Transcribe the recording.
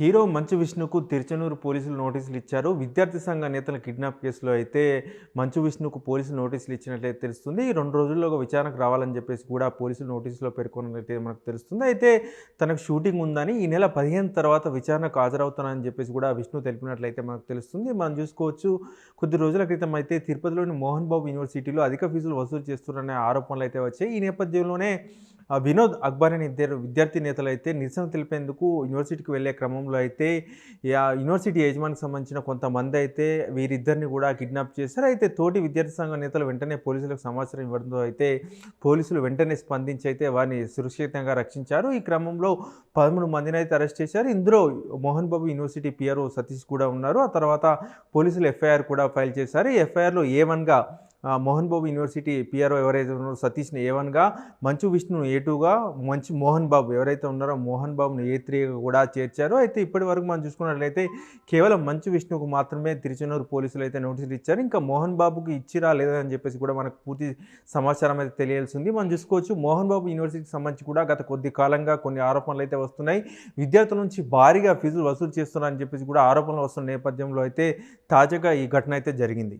Hero మంచు విష్ణుకు తిరుచనూరు పోలీసులు నోటీసులు ఇచ్చారు. విద్యార్థి సంఘ నేతల కిడ్నాప్ కేసులో అయితే మంచు విష్ణుకు పోలీసులు నోటీసులు ఇచ్చినట్లయితే తెలుస్తుంది. ఈ రెండు రోజుల్లో విచారణకు రావాలని చెప్పేసి కూడా పోలీసులు నోటీసులో పేర్కొన్నట్లయితే మనకు తెలుస్తుంది. అయితే తనకు షూటింగ్ ఉందని ఈ నెల పదిహేను తర్వాత విచారణకు హాజరవుతానని చెప్పేసి కూడా విష్ణు తెలిపినట్లయితే మనకు తెలుస్తుంది. మనం చూసుకోవచ్చు కొద్ది రోజుల క్రితం అయితే తిరుపతిలోని మోహన్ బాబు యూనివర్సిటీలో అధిక ఫీజులు వసూలు చేస్తున్నారనే ఆరోపణలు అయితే వచ్చాయి. ఈ నేపథ్యంలోనే వినోద్ అక్బర్ అనే ఇద్దరు విద్యార్థి నేతలు అయితే నిరసన తెలిపేందుకు యూనివర్సిటీకి వెళ్ళే క్రమంలో అయితే యూనివర్సిటీ యజమానికి సంబంధించిన కొంతమంది అయితే వీరిద్దరిని కూడా కిడ్నాప్ చేశారు. అయితే తోటి విద్యార్థి సంఘ నేతలు వెంటనే పోలీసులకు సమాచారం ఇవ్వడంతో అయితే పోలీసులు వెంటనే స్పందించి అయితే వారిని సురక్షితంగా రక్షించారు. ఈ క్రమంలో పదమూడు మందిని అయితే అరెస్ట్ చేశారు. ఇందులో మోహన్ బాబు యూనివర్సిటీ పిఆర్ఓ సతీష్ కూడా ఉన్నారు. ఆ తర్వాత పోలీసులు ఎఫ్ఐఆర్ కూడా ఫైల్ చేశారు. ఈ ఎఫ్ఐఆర్లో ఏ వన్గా మోహన్ బాబు యూనివర్సిటీ పిఆర్ఓ ఎవరైతే ఉన్నారో సతీష్ని ఏ వన్గా మంచు విష్ణును ఏ టూగా మంచు మోహన్ బాబు ఎవరైతే ఉన్నారో మోహన్ బాబును ఏ త్రీగా కూడా చేర్చారు అయితే ఇప్పటి వరకు మనం చూసుకున్నట్లయితే కేవలం మంచు విష్ణుకు మాత్రమే తిరుచనూరు పోలీసులు అయితే నోటీసులు ఇచ్చారు. ఇంకా మోహన్ బాబుకి ఇచ్చిరా లేదా అని చెప్పేసి కూడా మనకు పూర్తి సమాచారం అయితే తెలియాల్సి ఉంది. మనం చూసుకోవచ్చు మోహన్ బాబు యూనివర్సిటీకి సంబంధించి కూడా గత కొద్ది కాలంగా కొన్ని ఆరోపణలు అయితే వస్తున్నాయి. విద్యార్థుల నుంచి భారీగా ఫీజులు వసూలు చేస్తున్నారని చెప్పేసి కూడా ఆరోపణలు వస్తున్న నేపథ్యంలో అయితే తాజాగా ఈ ఘటన అయితే జరిగింది.